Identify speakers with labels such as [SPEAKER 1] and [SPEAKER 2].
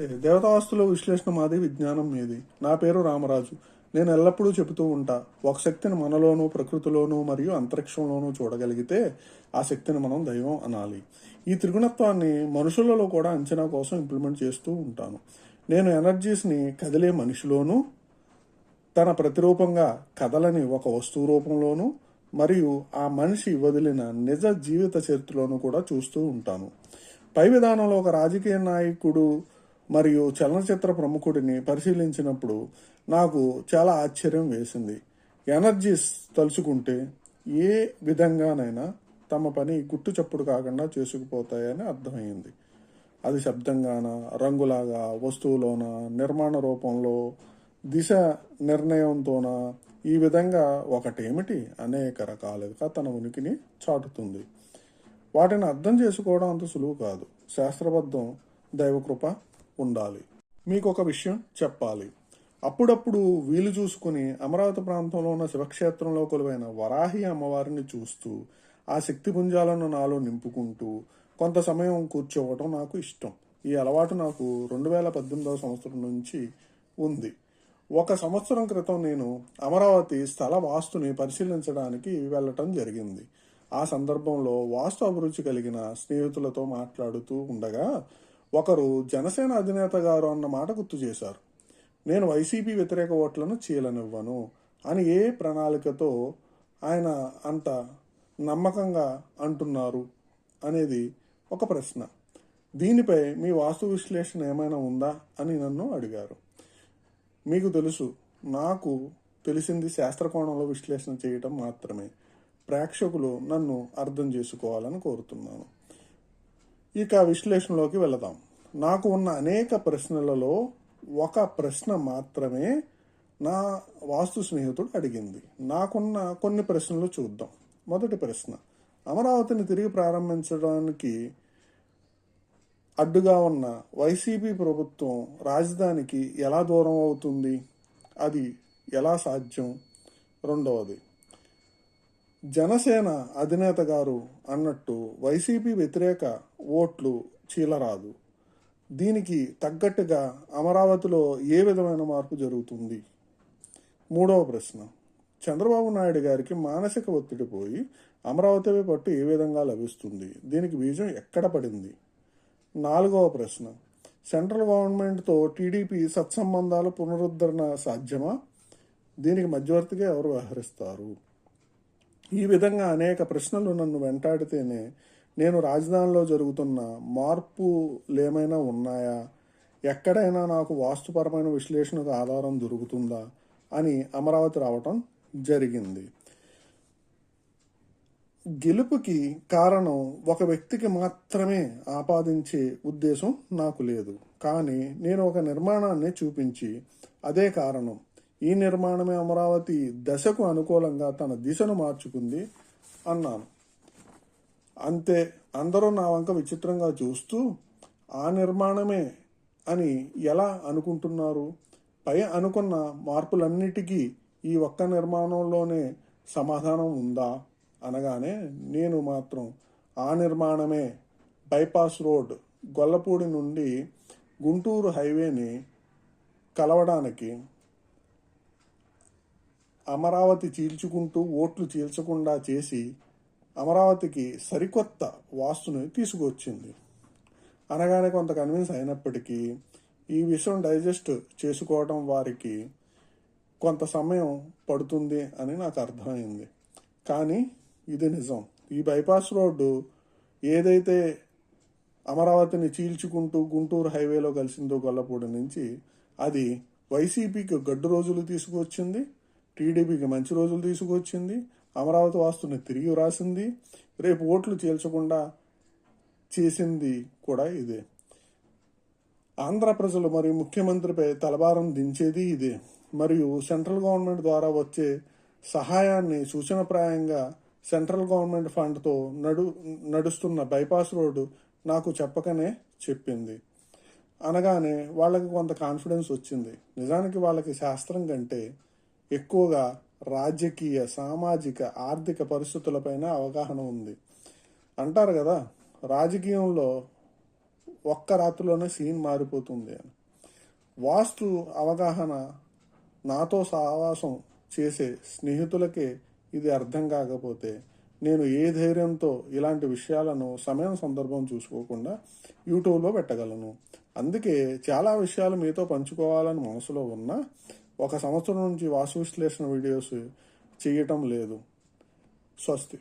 [SPEAKER 1] దేవతాస్తుల విశ్లేషణ మాది విజ్ఞానం మీది. నా పేరు రామరాజు. నేను ఎల్లప్పుడూ చెబుతూ ఉంటా ఒక శక్తిని మనలోనూ ప్రకృతిలోనూ మరియు అంతరిక్షంలోనూ చూడగలిగితే ఆ శక్తిని మనం దైవం అనాలి. ఈ త్రిగుణత్వాన్ని మనుషులలో కూడా అంచనా కోసం ఇంప్లిమెంట్ చేస్తూ ఉంటాను. నేను ఎనర్జీస్ని కదిలే మనిషిలోనూ తన ప్రతిరూపంగా కదలని ఒక వస్తువు రూపంలోనూ మరియు ఆ మనిషి వదిలిన నిజ జీవిత చరిత్రలోనూ కూడా చూస్తూ ఉంటాను. పై విధానంలో ఒక రాజకీయ నాయకుడు మరియు చలనచిత్ర ప్రముఖుడిని పరిశీలించినప్పుడు నాకు చాలా ఆశ్చర్యం వేసింది. ఎనర్జీస్ తలుచుకుంటే ఏ విధంగానైనా తమ పని గుట్టు చప్పుడు కాకుండా చేసుకుపోతాయని అర్థమైంది. అది శబ్దంగాన రంగులాగా వస్తువులోన నిర్మాణ రూపంలో దిశ నిర్ణయంతోన? ఈ విధంగా ఒకటేమిటి? అనేక రకాలుగా తన ఉనికిని చాటుతుంది. వాటిని అర్థం చేసుకోవడం అంత సులువు కాదు. శాస్త్రబద్ధం. దైవకృప ఉండాలి. మీకు ఒక విషయం చెప్పాలి. అప్పుడప్పుడు వీలు చూసుకుని అమరావతి ప్రాంతంలో ఉన్న శివక్షేత్రంలో కొలువైన వరాహి అమ్మవారిని చూస్తూ ఆ శక్తి పుంజాలను నాలో నింపుకుంటూ కొంత సమయం కూర్చోవడం నాకు ఇష్టం. ఈ అలవాటు నాకు రెండు వేల పద్దెనిమిదవ సంవత్సరం నుంచి ఉంది. ఒక సంవత్సరం క్రితం నేను అమరావతి స్థల వాస్తుని పరిశీలించడానికి వెళ్ళటం జరిగింది. ఆ సందర్భంలో వాస్తు అభిరుచి కలిగిన స్నేహితులతో మాట్లాడుతూ ఉండగా ఒకరు జనసేన అధినేత గారు అన్న మాట గుర్తు చేశారు. నేను వైసీపీ వ్యతిరేక ఓట్లను చీలనివ్వను అని ఏ ప్రణాళికతో ఆయన అంత నమ్మకంగా అంటున్నారు అనేది ఒక ప్రశ్న. దీనిపై మీ వాస్తు విశ్లేషణ ఏమైనా ఉందా అని నన్ను అడిగారు. మీకు తెలుసు నాకు తెలిసింది శాస్త్రకోణంలో విశ్లేషణ చేయటం మాత్రమే. ప్రేక్షకులు నన్ను అర్థం చేసుకోవాలని కోరుతున్నాను. ఇక విశ్లేషణలోకి వెళదాం. నాకు ఉన్న అనేక ప్రశ్నలలో ఒక ప్రశ్న మాత్రమే నా వాస్తు స్నేహితుడు అడిగింది. నాకున్న కొన్ని ప్రశ్నలు చూద్దాం. మొదటి ప్రశ్న అమరావతిని తిరిగి ప్రారంభించడానికి అడ్డుగా ఉన్న వైసీపీ ప్రభుత్వం రాజధానికి ఎలా దూరం అవుతుంది? అది ఎలా సాధ్యం? రెండవది జనసేన అధినేత గారు అన్నట్టు వైసీపీ వ్యతిరేక ఓట్లు చీలరాదు. దీనికి తగ్గట్టుగా అమరావతిలో ఏ విధమైన మార్పు జరుగుతుంది? మూడవ ప్రశ్న. చంద్రబాబు నాయుడు గారికి మానసిక ఒత్తిడి పోయి అమరావతి పట్టు ఏ విధంగా లభిస్తుంది? దీనికి బీజం ఎక్కడ పడింది? నాలుగవ ప్రశ్న. సెంట్రల్ గవర్నమెంట్తో టీడీపీ సత్సంబంధాల పునరుద్ధరణ సాధ్యమా? దీనికి మధ్యవర్తిగా ఎవరు వ్యవహరిస్తారు? ఈ విధంగా అనేక ప్రశ్నలు నన్ను వెంటాడితేనే నేను రాజధానిలో జరుగుతున్న మార్పులు ఏమైనా ఉన్నాయా? ఎక్కడైనా నాకు వాస్తుపరమైన విశ్లేషణకు ఆధారం దొరుకుతుందా? అని అమరావతి రావటం జరిగింది. గెలుపుకి కారణం ఒక వ్యక్తికి మాత్రమే ఆపాదించే ఉద్దేశం నాకు లేదు. కానీ నేను ఒక నిర్మాణాన్ని చూపించి అదే కారణం ఈ నిర్మాణమే అమరావతి దశకు అనుకూలంగా తన దిశను మార్చుకుంది అన్నాను. అంతే అందరూ నా వంక విచిత్రంగా చూస్తూ ఆ నిర్మాణమే అని ఎలా అనుకుంటున్నారు? పై అనుకున్న మార్పులన్నిటికీ ఈ ఒక్క నిర్మాణంలోనే సమాధానం ఉందా? అనగానే నేను మాత్రం ఆ నిర్మాణమే బైపాస్ రోడ్ గొల్లపూడి నుండి గుంటూరు హైవేని కలవడానికి అమరావతి చీల్చుకుంటూ ఓట్లు చీల్చకుండా చేసి అమరావతికి సరికొత్త వాస్తుని తీసుకొచ్చింది. అనగానే కొంత కన్విన్స్ అయినప్పటికీ ఈ విషయం డైజెస్ట్ చేసుకోవడం వారికి కొంత సమయం పడుతుంది అని నాకు అర్థమైంది. కానీ ఇది నిజం. ఈ బైపాస్ రోడ్డు ఏదైతే అమరావతిని చీల్చుకుంటూ గుంటూరు హైవేలో కలిసిందో గొల్లపూడి నుంచి అది వైసీపీకి గడ్డు రోజులు తీసుకొచ్చింది. టీడీపీకి మంచి రోజులు తీసుకొచ్చింది అమరావతి వాస్తుని తిరిగి వ్రాసింది. రేపు ఓట్లు చీల్చకుండా చేసింది కూడా ఇదే. ఆంధ్ర ప్రజలు మరియు ముఖ్యమంత్రిపై తలభారం దించేది ఇదే. మరియు సెంట్రల్ గవర్నమెంట్ ద్వారా వచ్చే సహాయాన్ని సూచనప్రాయంగా సెంట్రల్ గవర్నమెంట్ ఫండ్తో నడు నడుస్తున్న బైపాస్ రోడ్డు నాకు చెప్పకనే చెప్పింది. అనగానే వాళ్ళకి కొంత కాన్ఫిడెన్స్ వచ్చింది. నిజానికి వాళ్ళకి శాస్త్రం కంటే ఎక్కువగా రాజకీయ సామాజిక ఆర్థిక పరిస్థితులపైన అవగాహన ఉంది. అంటారు కదా రాజకీయంలో ఒక్క రాత్రిలోనే సీన్ మారిపోతుంది అని. వాస్తు అవగాహన నాతో సహవాసం చేసే స్నేహితులకే ఇది అర్థం కాకపోతే నేను ఏ ధైర్యంతో ఇలాంటి విషయాలను సమయం సందర్భం చూసుకోకుండా యూట్యూబ్లో పెట్టగలను. అందుకే చాలా విషయాలు మీతో పంచుకోవాలని మనసులో ఉన్నా ఒక సంవత్సరం నుంచి వాస్తు విశ్లేషణ వీడియోస్ చేయటం లేదు. స్వస్తి.